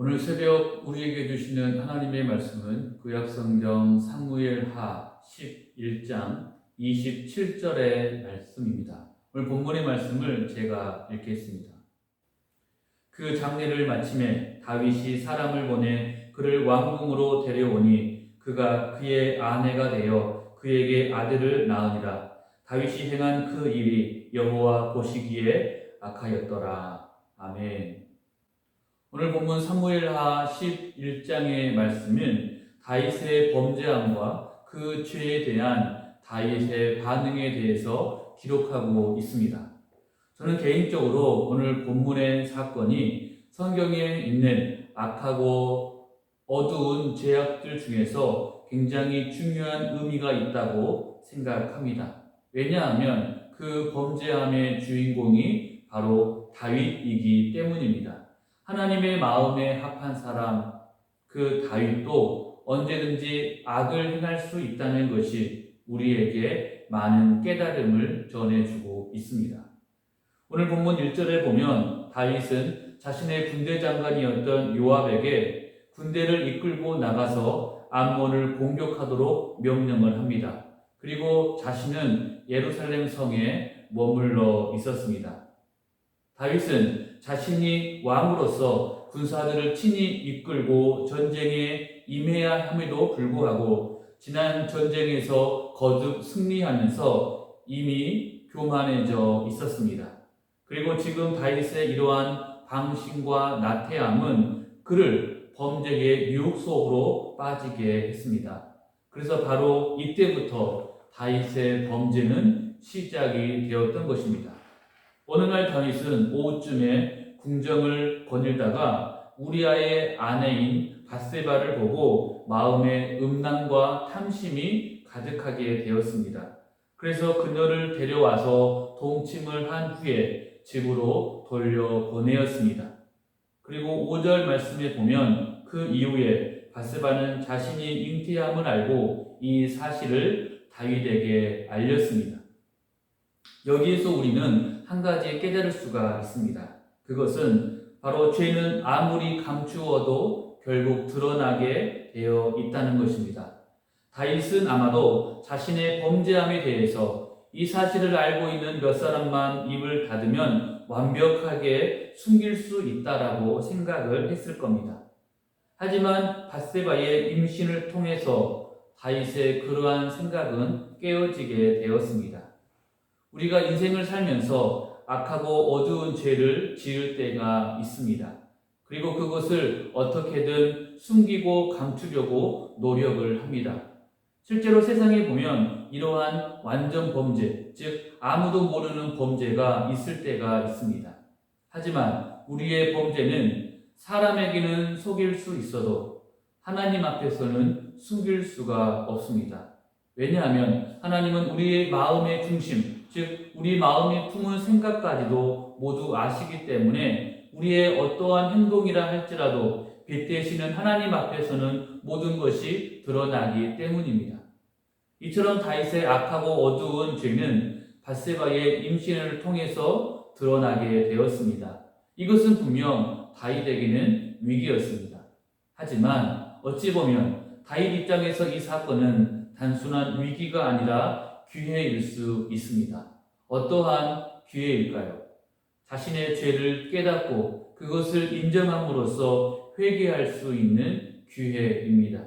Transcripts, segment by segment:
오늘 새벽 우리에게 주시는 하나님의 말씀은 구약성경 사무엘하 11장 27절의 말씀입니다. 오늘 본문의 말씀을 제가 읽겠습니다. 그 장례를 마침에 다윗이 사람을 보내 그를 왕궁으로 데려오니 그가 그의 아내가 되어 그에게 아들을 낳으니라. 다윗이 행한 그 일이 여호와 보시기에 악하였더라. 아멘. 오늘 본문 사무엘하 11장의 말씀은 다윗의 범죄함과 그 죄에 대한 다윗의 반응에 대해서 기록하고 있습니다. 저는 개인적으로 오늘 본문의 사건이 성경에 있는 악하고 어두운 죄악들 중에서 굉장히 중요한 의미가 있다고 생각합니다. 왜냐하면 그 범죄함의 주인공이 바로 다윗이기 때문입니다. 하나님의 마음에 합한 사람, 그 다윗도 언제든지 악을 행할 수 있다는 것이 우리에게 많은 깨달음을 전해주고 있습니다. 오늘 본문 1절에 보면 다윗은 자신의 군대 장관이었던 요압에게 군대를 이끌고 나가서 암몬을 공격하도록 명령을 합니다. 그리고 자신은 예루살렘 성에 머물러 있었습니다. 다윗은 자신이 왕으로서 군사들을 친히 이끌고 전쟁에 임해야 함에도 불구하고 지난 전쟁에서 거듭 승리하면서 이미 교만해져 있었습니다. 그리고 지금 다윗의 이러한 방심과 나태함은 그를 범죄의 유혹 속으로 빠지게 했습니다. 그래서 바로 이때부터 다윗의 범죄는 시작이 되었던 것입니다. 어느 날 다윗은 오후쯤에 궁정을 거닐다가 우리아의 아내인 바세바를 보고 마음에 음란과 탐심이 가득하게 되었습니다. 그래서 그녀를 데려와서 동침을 한 후에 집으로 돌려 보내었습니다. 그리고 5절 말씀에 보면 그 이후에 바세바는 자신이 잉태함을 알고 이 사실을 다윗에게 알렸습니다. 여기에서 우리는 한 가지 깨달을 수가 있습니다. 그것은 바로 죄는 아무리 감추어도 결국 드러나게 되어 있다는 것입니다. 다윗은 아마도 자신의 범죄함에 대해서 이 사실을 알고 있는 몇 사람만 입을 닫으면 완벽하게 숨길 수 있다라고 생각을 했을 겁니다. 하지만 바세바의 임신을 통해서 다윗의 그러한 생각은 깨어지게 되었습니다. 우리가 인생을 살면서 악하고 어두운 죄를 지을 때가 있습니다. 그리고 그것을 어떻게든 숨기고 감추려고 노력을 합니다. 실제로 세상에 보면 이러한 완전 범죄, 즉 아무도 모르는 범죄가 있을 때가 있습니다. 하지만 우리의 범죄는 사람에게는 속일 수 있어도 하나님 앞에서는 숨길 수가 없습니다. 왜냐하면 하나님은 우리의 마음의 중심, 즉 우리 마음에 품은 생각까지도 모두 아시기 때문에 우리의 어떠한 행동이라 할지라도 빗대시는 하나님 앞에서는 모든 것이 드러나기 때문입니다. 이처럼 다윗의 악하고 어두운 죄는 바세바의 임신을 통해서 드러나게 되었습니다. 이것은 분명 다윗에게는 위기였습니다. 하지만 어찌 보면 다윗 입장에서 이 사건은 단순한 위기가 아니라 기회일 수 있습니다. 어떠한 기회일까요? 자신의 죄를 깨닫고 그것을 인정함으로써 회개할 수 있는 기회입니다.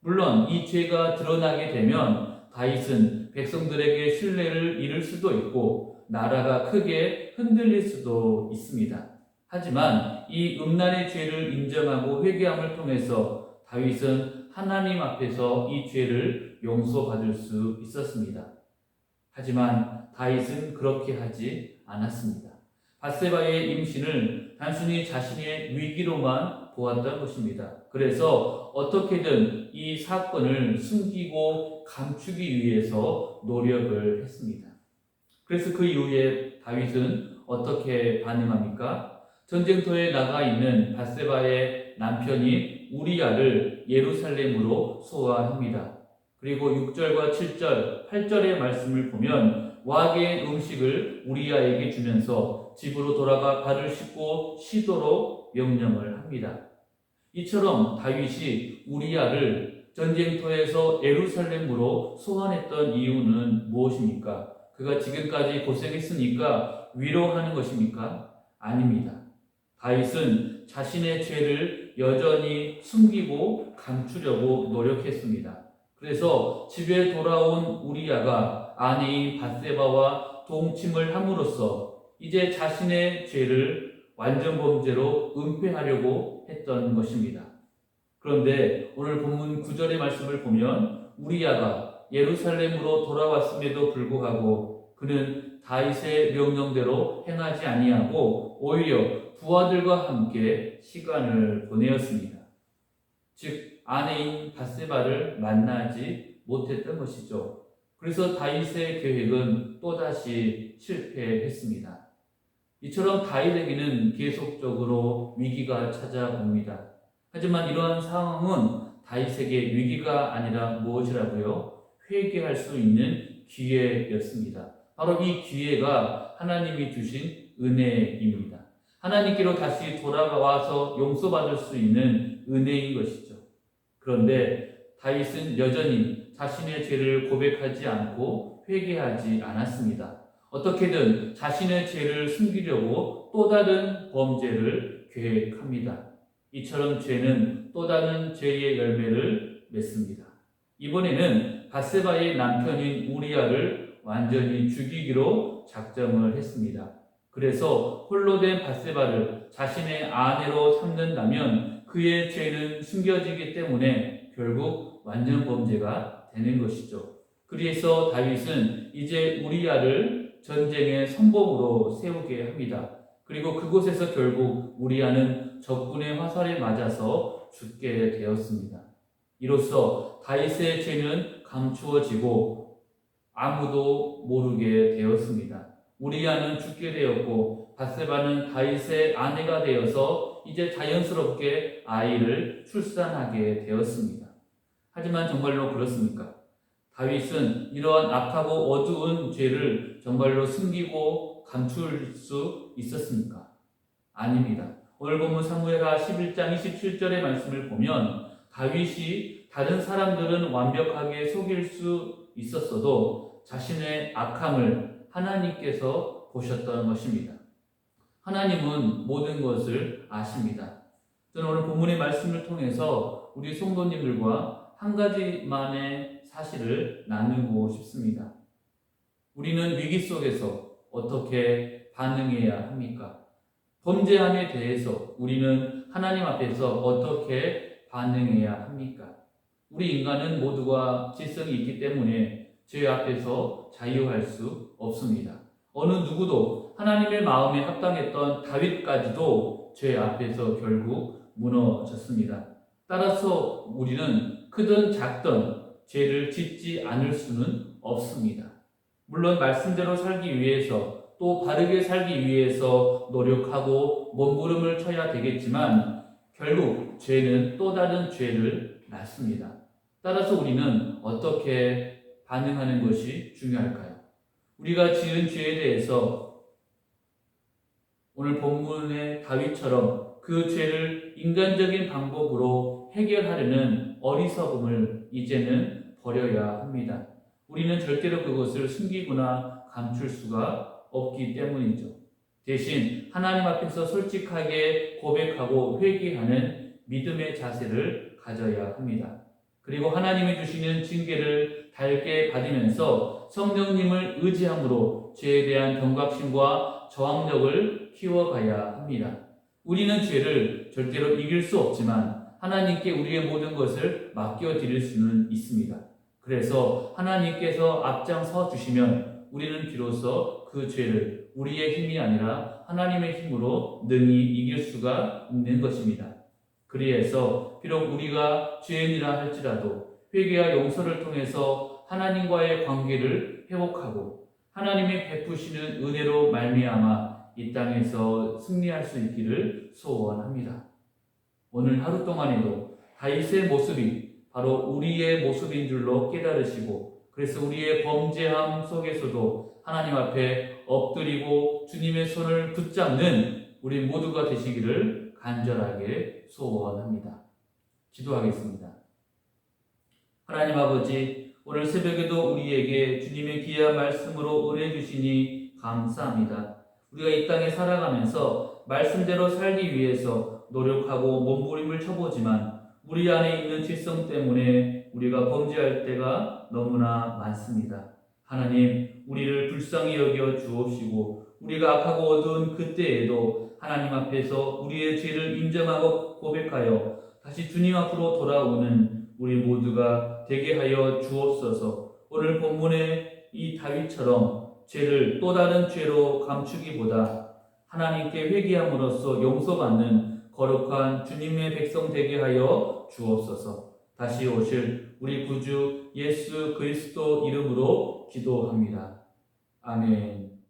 물론 이 죄가 드러나게 되면 다윗은 백성들에게 신뢰를 잃을 수도 있고 나라가 크게 흔들릴 수도 있습니다. 하지만 이 음란의 죄를 인정하고 회개함을 통해서 다윗은 하나님 앞에서 이 죄를 용서받을 수 있었습니다. 하지만 다윗은 그렇게 하지 않았습니다. 바세바의 임신을 단순히 자신의 위기로만 보았던 것입니다. 그래서 어떻게든 이 사건을 숨기고 감추기 위해서 노력을 했습니다. 그래서 그 이후에 다윗은 어떻게 반응합니까? 전쟁터에 나가 있는 바세바의 남편이 우리야를 예루살렘으로 소환합니다. 그리고 6절과 7절, 8절의 말씀을 보면 와의 음식을 우리야에게 주면서 집으로 돌아가 발을 씻고 쉬도록 명령을 합니다. 이처럼 다윗이 우리야를 전쟁터에서 에루살렘으로 소환했던 이유는 무엇입니까? 그가 지금까지 고생했으니까 위로하는 것입니까? 아닙니다. 다윗은 자신의 죄를 여전히 숨기고 감추려고 노력했습니다. 그래서 집에 돌아온 우리야가 아내인 바세바와 동침을 함으로써 이제 자신의 죄를 완전 범죄로 은폐하려고 했던 것입니다. 그런데 오늘 본문 9절의 말씀을 보면 우리야가 예루살렘으로 돌아왔음에도 불구하고 그는 다윗의 명령대로 행하지 아니하고 오히려 부하들과 함께 시간을 보내었습니다. 즉 아내인 바세바를 만나지 못했던 것이죠. 그래서 다윗의 계획은 또다시 실패했습니다. 이처럼 다윗에게는 계속적으로 위기가 찾아옵니다. 하지만 이러한 상황은 다윗에게 위기가 아니라 무엇이라고요? 회개할 수 있는 기회였습니다. 바로 이 기회가 하나님이 주신 은혜입니다. 하나님께로 다시 돌아와서 용서받을 수 있는 은혜인 것이죠. 그런데 다윗은 여전히 자신의 죄를 고백하지 않고 회개하지 않았습니다. 어떻게든 자신의 죄를 숨기려고 또 다른 범죄를 계획합니다. 이처럼 죄는 또 다른 죄의 열매를 맺습니다. 이번에는 바세바의 남편인 우리아를 완전히 죽이기로 작정을 했습니다. 그래서 홀로 된 바세바를 자신의 아내로 삼는다면 그의 죄는 숨겨지기 때문에 결국 완전 범죄가 되는 것이죠. 그래서 다윗은 이제 우리아를 전쟁의 선봉으로 세우게 합니다. 그리고 그곳에서 결국 우리아는 적군의 화살에 맞아서 죽게 되었습니다. 이로써 다윗의 죄는 감추어지고 아무도 모르게 되었습니다. 우리아는 죽게 되었고 바세바는 다윗의 아내가 되어서 이제 자연스럽게 아이를 출산하게 되었습니다. 하지만 정말로 그렇습니까? 다윗은 이러한 악하고 어두운 죄를 정말로 숨기고 감출 수 있었습니까? 아닙니다. 오늘 본문 사무엘하 11장 27절의 말씀을 보면 다윗이 다른 사람들은 완벽하게 속일 수 있었어도 자신의 악함을 하나님께서 보셨던 것입니다. 하나님은 모든 것을 아십니다. 저는 오늘 본문의 말씀을 통해서 우리 성도님들과 한 가지만의 사실을 나누고 싶습니다. 우리는 위기 속에서 어떻게 반응해야 합니까? 범죄함에 대해서 우리는 하나님 앞에서 어떻게 반응해야 합니까? 우리 인간은 모두가 지성이 있기 때문에 죄 앞에서 자유할 수 없습니다. 어느 누구도 하나님의 마음에 합당했던 다윗까지도 죄 앞에서 결국 무너졌습니다. 따라서 우리는 크든 작든 죄를 짓지 않을 수는 없습니다. 물론 말씀대로 살기 위해서 또 바르게 살기 위해서 노력하고 몸부림을 쳐야 되겠지만 결국 죄는 또 다른 죄를 낳습니다. 따라서 우리는 어떻게 반응하는 것이 중요할까요? 우리가 지은 죄에 대해서 오늘 본문의 다윗처럼 그 죄를 인간적인 방법으로 해결하려는 어리석음을 이제는 버려야 합니다. 우리는 절대로 그것을 숨기거나 감출 수가 없기 때문이죠. 대신 하나님 앞에서 솔직하게 고백하고 회개하는 믿음의 자세를 가져야 합니다. 그리고 하나님이 주시는 징계를 달게 받으면서 성령님을 의지함으로 죄에 대한 경각심과 저항력을 키워가야 합니다. 우리는 죄를 절대로 이길 수 없지만 하나님께 우리의 모든 것을 맡겨드릴 수는 있습니다. 그래서 하나님께서 앞장서 주시면 우리는 비로소 그 죄를 우리의 힘이 아니라 하나님의 힘으로 능히 이길 수가 있는 것입니다. 그리해서 비록 우리가 죄인이라 할지라도 회개와 용서를 통해서 하나님과의 관계를 회복하고 하나님이 베푸시는 은혜로 말미암아 이 땅에서 승리할 수 있기를 소원합니다. 오늘 하루 동안에도 다윗의 모습이 바로 우리의 모습인 줄로 깨달으시고 그래서 우리의 범죄함 속에서도 하나님 앞에 엎드리고 주님의 손을 붙잡는 우리 모두가 되시기를 간절하게 소원합니다. 기도하겠습니다. 하나님 아버지, 오늘 새벽에도 우리에게 주님의 귀한 말씀으로 은혜 주시니 감사합니다. 우리가 이 땅에 살아가면서 말씀대로 살기 위해서 노력하고 몸부림을 쳐보지만 우리 안에 있는 질성 때문에 우리가 범죄할 때가 너무나 많습니다. 하나님, 우리를 불쌍히 여겨 주옵시고 우리가 악하고 어두운 그때에도 하나님 앞에서 우리의 죄를 인정하고 고백하여 다시 주님 앞으로 돌아오는 우리 모두가 되게 하여 주옵소서. 오늘 본문의 이 다윗처럼 죄를 또 다른 죄로 감추기보다 하나님께 회개함으로써 용서받는 거룩한 주님의 백성 되게 하여 주옵소서. 다시 오실 우리 구주 예수 그리스도 이름으로 기도합니다. 아멘.